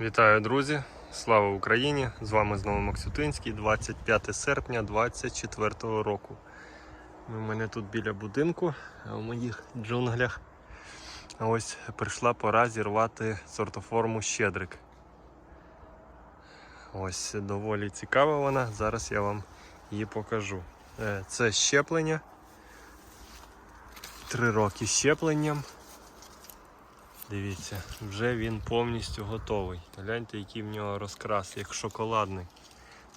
Вітаю, друзі! Слава Україні! З вами знову Максютинський, 25 серпня 2024 року. У мене тут біля будинку, в моїх джунглях. Ось прийшла пора зірвати сортоформу щедрик. Ось доволі цікава вона. Зараз я вам її покажу. Е, Це щеплення. Три роки щепленням. Дивіться, вже він повністю готовий. Гляньте, який в нього розкрас, як шоколадний.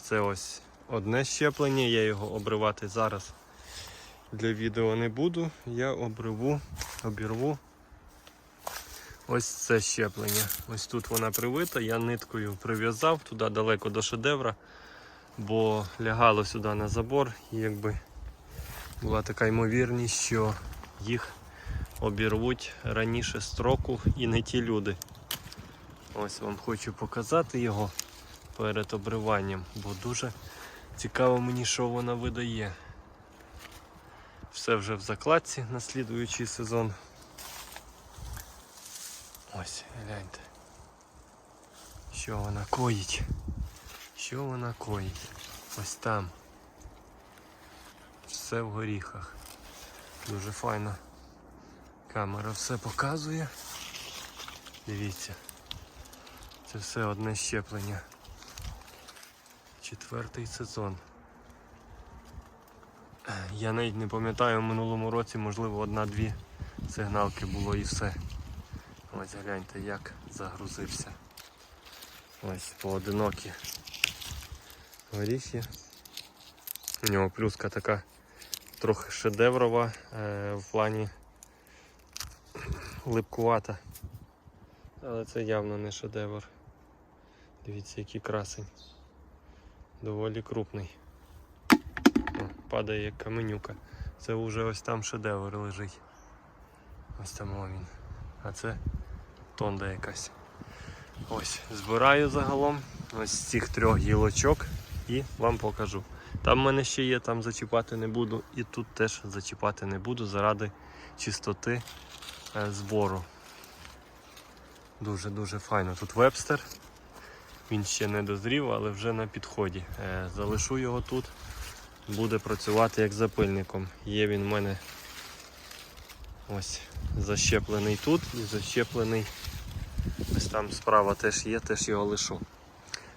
Це ось одне щеплення, я його обривати зараз для відео не буду. Я обриву, обірву ось це щеплення. Ось тут вона привита, я ниткою прив'язав туди далеко до шедевра, бо лягало сюди на забор і якби була така ймовірність, що їх обірвуть раніше строку і не ті люди. Ось вам хочу показати його перед обриванням, бо дуже цікаво мені, що вона видає. Все вже в закладці на слідуючий сезон. Ось, гляньте. Що вона коїть? Що вона коїть? Ось там. Все в горіхах. Дуже файно. Камера все показує. Дивіться. Це все одне щеплення. Четвертий сезон. Я навіть не пам'ятаю, в минулому році, можливо, одна-дві сигналки було і все. Ось гляньте, як загрузився. Ось поодинокі горіхи. У нього плюска така трохи шедеврова е, в плані липкувата. Але це явно не шедевр. Дивіться, який красень. Доволі крупний. О, падає як каменюка. Це вже ось там шедевр лежить. Ось там він. А це тонда якась. Ось, збираю загалом ось з цих трьох гілочок і вам покажу. Там в мене ще є, там зачіпати не буду, і тут теж зачіпати не буду заради чистоти збору. Дуже-дуже файно. Тут вебстер. Він ще не дозрів, але вже на підході. Е, Залишу його тут, буде працювати як запильником. Є він в мене ось защеплений тут і защеплений. Ось там справа теж є, теж його лишу.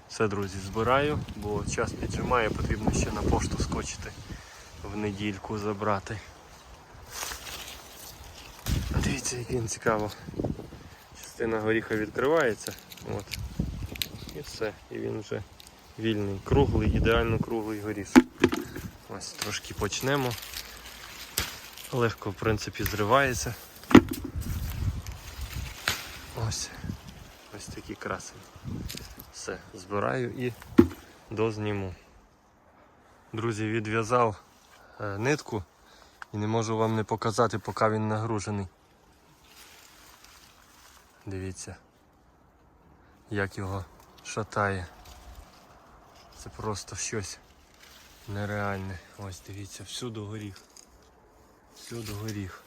Все, друзі, збираю, бо час піджимає, потрібно ще на пошту скочити в недільку забрати. Дивіться, як він цікаво. Частина горіха відкривається. От. І все. І він вже вільний, круглий, ідеально круглий горіх. Ось трошки почнемо. Легко в принципі зривається. Ось. Ось такі красені. Все, збираю і дозніму. Друзі, відв'язав е, нитку і не можу вам не показати, поки він нагружений. Дивіться, як його шатає. Це просто щось нереальне. Ось дивіться, всюди горіх. Всюди горіх.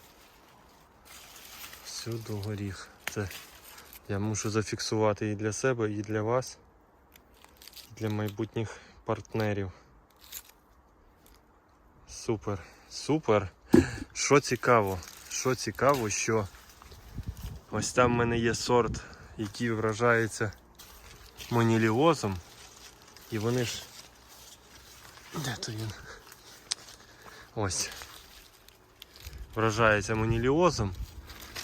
Всюди горіх. Це я мушу зафіксувати і для себе, і для вас, і для майбутніх партнерів. Супер, супер. Що цікаво, що цікаво, що ось там в мене є сорт, який вражається моніліозом. І вони ж. Де то він? Ось. Вражається моніліозом.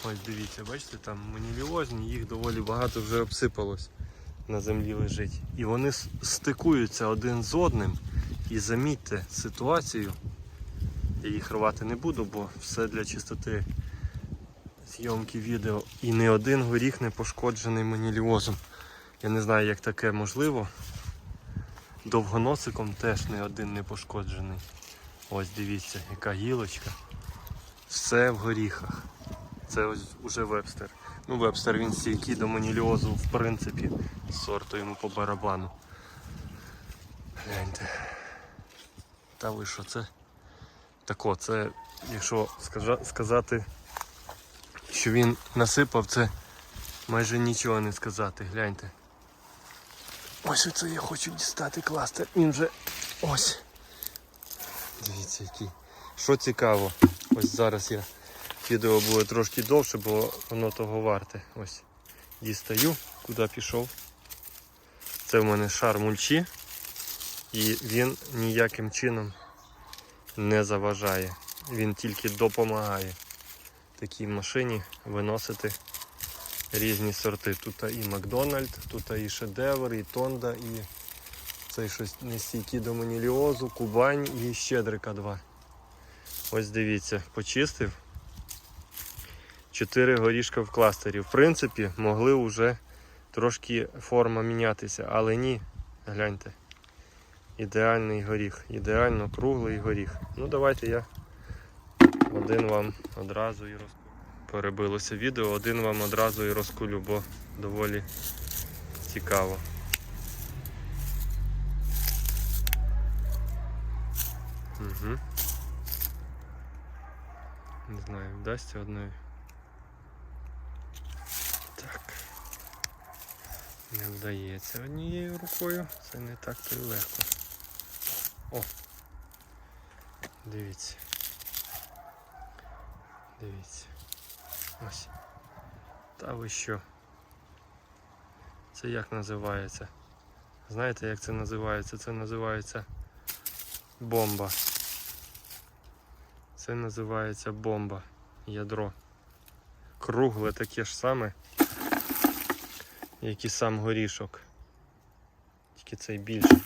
Ось дивіться, бачите, там моніліозні, їх доволі багато вже обсипалось на землі лежить. І вони стикуються один з одним. І замітьте ситуацію. Я їх рвати не буду, бо все для чистоти зйомки відео. І не один горіх не пошкоджений моніліозом. Я не знаю, як таке можливо. Довгоносиком теж не один не пошкоджений. Ось дивіться, яка гілочка. Все в горіхах. Це ось уже вебстер. Ну, вебстер він стійкий до моніліозу, в принципі, сорту йому по барабану. Гляньте. Та ви що, це? Тако, це, якщо сказати, що він насипав, це майже нічого не сказати. Гляньте. Ось оце я хочу дістати кластер. Він вже ось. Дивіться, який. Що цікаво, ось зараз я відео буде трошки довше, бо воно того варте. Ось дістаю, куди пішов. Це в мене шар мульчі, і він ніяким чином не заважає. Він тільки допомагає такій машині виносити різні сорти. Тут і Макдональд, тут і шедевр, і Тонда, і цей щось нестійкий до маніліозу, Кубань і Щедрика 2. Ось дивіться, почистив. Чотири горішка в кластері. В принципі, могли вже трошки форма мінятися, але ні, гляньте. Ідеальний горіх, ідеально круглий горіх. Ну давайте я один вам одразу і розкулю. Перебилося відео, один вам одразу і розкулю, бо доволі цікаво. Угу. Не знаю, вдасться одною. Так. Не вдається однією рукою. Це не так то й легко. О! Дивіться. Дивіться. Ось. Та ви що? Це як називається? Знаєте, як це називається? Це називається бомба. Це називається бомба. Ядро. Кругле таке ж саме, як і сам горішок. Тільки цей більший.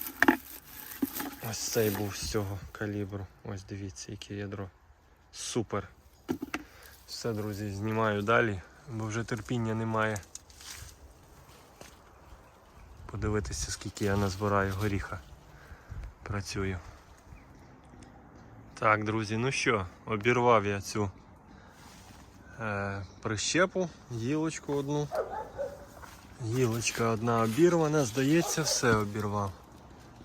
Ось цей був з цього калібру. Ось дивіться, яке ядро. Супер. Все, друзі, знімаю далі, бо вже терпіння немає. Подивитися, скільки я назбираю горіха. Працюю. Так, друзі, ну що, обірвав я цю е, прищепу, гілочку одну. Гілочка одна обірвана, здається, все обірвав.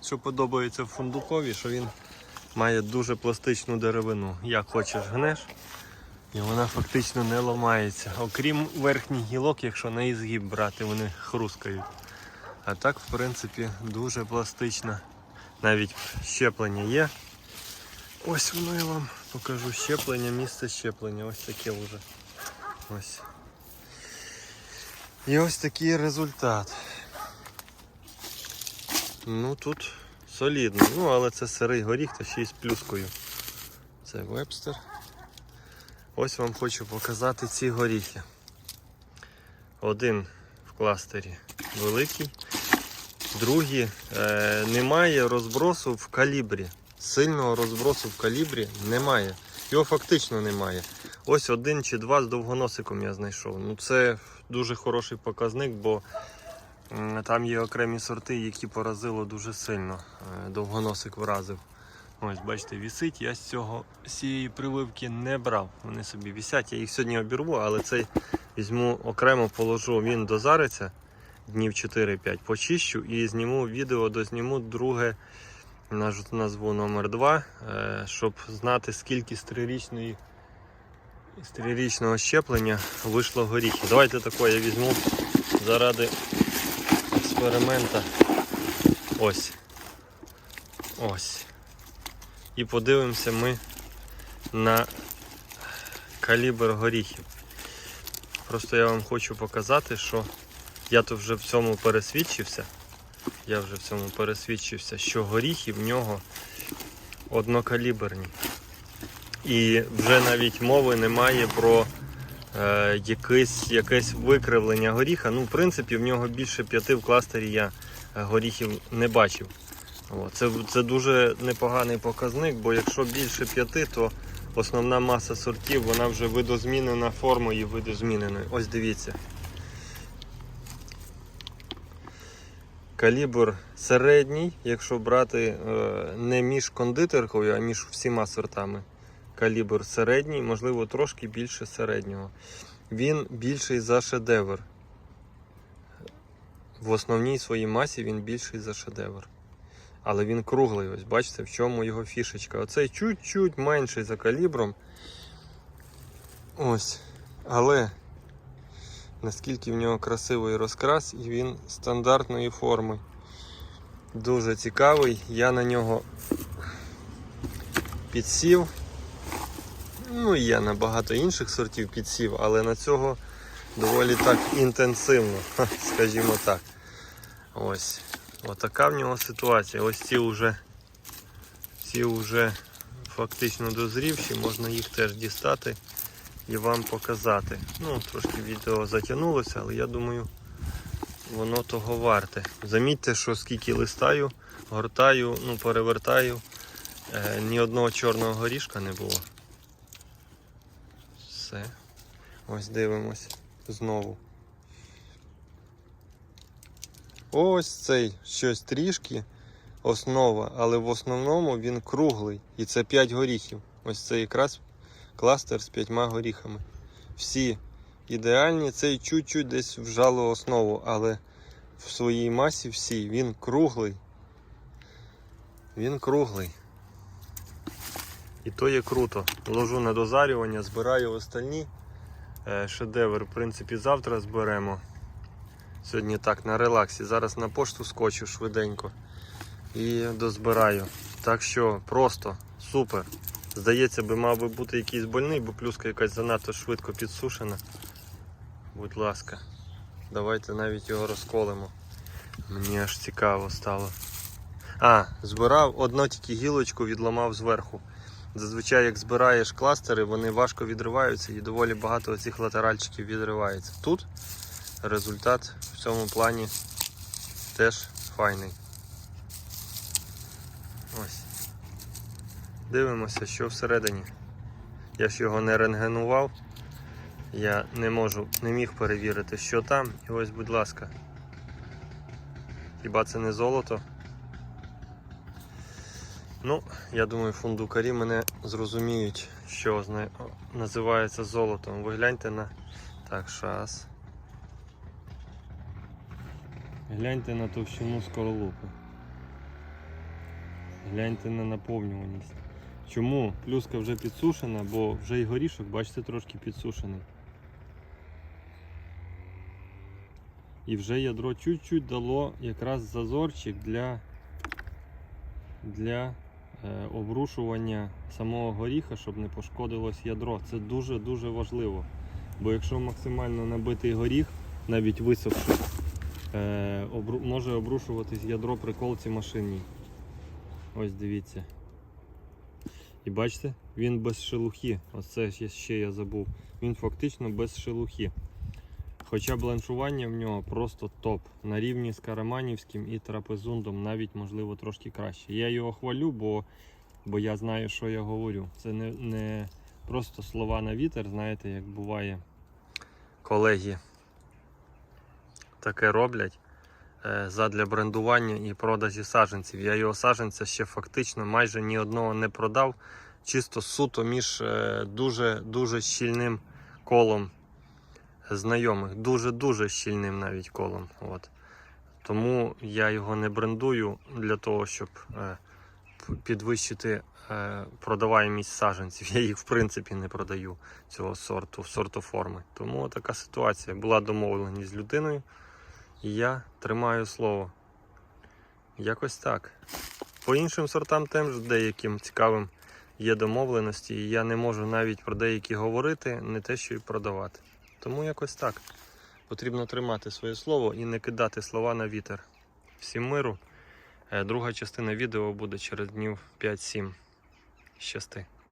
Що подобається в фундукові, що він має дуже пластичну деревину. Як хочеш гнеш, і вона фактично не ламається. Окрім верхніх гілок, якщо на ізгиб брати, вони хрускають. А так, в принципі, дуже пластична. Навіть щеплення є. Ось воно я вам покажу щеплення, місце щеплення. Ось таке вже. Ось. І ось такий результат. Ну тут солідно. Ну, але це сирий горіх та ще й з плюскою. Це вебстер. Ось вам хочу показати ці горіхи. Один в кластері великий, другий е, немає розбросу в калібрі. Сильного розбросу в калібрі немає. Його фактично немає. Ось один чи два з довгоносиком я знайшов. Ну Це дуже хороший показник, бо там є окремі сорти, які поразило дуже сильно. Е, Довгоносик вразив. Ось, бачите, вісить. Я з цього цієї прививки не брав. Вони собі вісять. Я їх сьогодні обірву, але цей візьму окремо положу, він дозариться днів 4-5, почищу і зніму відео, дозніму друге назву номер 2, щоб знати, скільки з трирічної з трирічного щеплення вийшло горіхів. Давайте таке я візьму заради експеримента. Ось. Ось. І подивимося ми на калібр горіхів. Просто я вам хочу показати, що я тут вже в цьому пересвідчився. Я вже в цьому пересвідчився, що горіхи в нього однокаліберні. І вже навіть мови немає про е, якесь, якесь викривлення горіха. Ну, в принципі, в нього більше п'яти в кластері я е, горіхів не бачив. Це, це дуже непоганий показник, бо якщо більше п'яти, то основна маса сортів вона вже видозмінена формою видозміненою. Ось дивіться. Калібр середній, якщо брати е, не між кондитеркою, а між всіма сортами. Калібр середній, можливо, трошки більше середнього. Він більший за шедевр. В основній своїй масі він більший за шедевр. Але він круглий, ось бачите, в чому його фішечка. Оцей чуть-чуть менший за калібром. Ось. Але наскільки в нього красивий розкрас і він стандартної форми. Дуже цікавий. Я на нього підсів. Ну, і я на багато інших сортів підсів, але на цього доволі так інтенсивно, скажімо так. Ось. Отака в нього ситуація. Ось ці вже, ці вже фактично дозрівші, можна їх теж дістати і вам показати. Ну, трошки відео затягнулося, але я думаю, воно того варте. Замітьте, що скільки листаю, гортаю, ну, перевертаю, е, ні одного чорного горішка не було. Все. Ось дивимось знову. Ось цей щось трішки основа, але в основному він круглий. І це 5 горіхів. Ось це якраз кластер з 5 горіхами. Всі ідеальні, цей чуть-чуть десь вжало основу, але в своїй масі всій він круглий. Він круглий. І то є круто. Ложу на дозарювання, збираю остальні. Е, Шедевр, в принципі, завтра зберемо. Сьогодні так, на релаксі. Зараз на пошту скочу швиденько і дозбираю. Так що просто супер. Здається, би мав би бути якийсь больний, бо плюска якась занадто швидко підсушена. Будь ласка, давайте навіть його розколимо. Мені аж цікаво стало. А, збирав одну тільки гілочку, відламав зверху. Зазвичай, як збираєш кластери, вони важко відриваються і доволі багато цих латеральчиків відривається. Тут результат в цьому плані теж файний. Ось. Дивимося, що всередині. Я ж його не рентгенував. Я не можу, не міг перевірити, що там. І ось, будь ласка. Хіба це не золото? Ну, я думаю, фундукарі мене зрозуміють, що називається золотом. Ви гляньте на. Так, шас. Гляньте на товщину скорлупи. Гляньте на наповнюваність. Чому плюска вже підсушена, бо вже і горішок, бачите, трошки підсушений. І вже ядро чуть-чуть дало якраз зазорчик для, для е, обрушування самого горіха, щоб не пошкодилось ядро. Це дуже-дуже важливо. Бо якщо максимально набитий горіх, навіть висохши, е, обру, може обрушуватись ядро при колці машинній. Ось дивіться. І бачите, він без шелухи. Оце ще, ще я забув. Він фактично без шелухи. Хоча бланшування в нього просто топ. На рівні з Караманівським і трапезундом, навіть можливо трошки краще. Я його хвалю, бо, бо я знаю, що я говорю. Це не, не просто слова на вітер, знаєте, як буває. Колеги таке роблять е, задля брендування і продажі саджанців. Я його саджанця ще фактично майже ні одного не продав, чисто суто між е, дуже дуже щільним колом знайомих, дуже-дуже щільним навіть колом. От. Тому я його не брендую для того, щоб е, підвищити е, продаваємість саджанців. Я їх в принципі не продаю цього сорту, сортоформи. Тому така ситуація. Була домовленість з людиною, і я тримаю слово. Якось так. По іншим сортам теж деяким цікавим є домовленості, і я не можу навіть про деякі говорити, не те, що й продавати. Тому якось так. Потрібно тримати своє слово і не кидати слова на вітер. Всім миру. Е, Друга частина відео буде через днів 5-7. Щасти.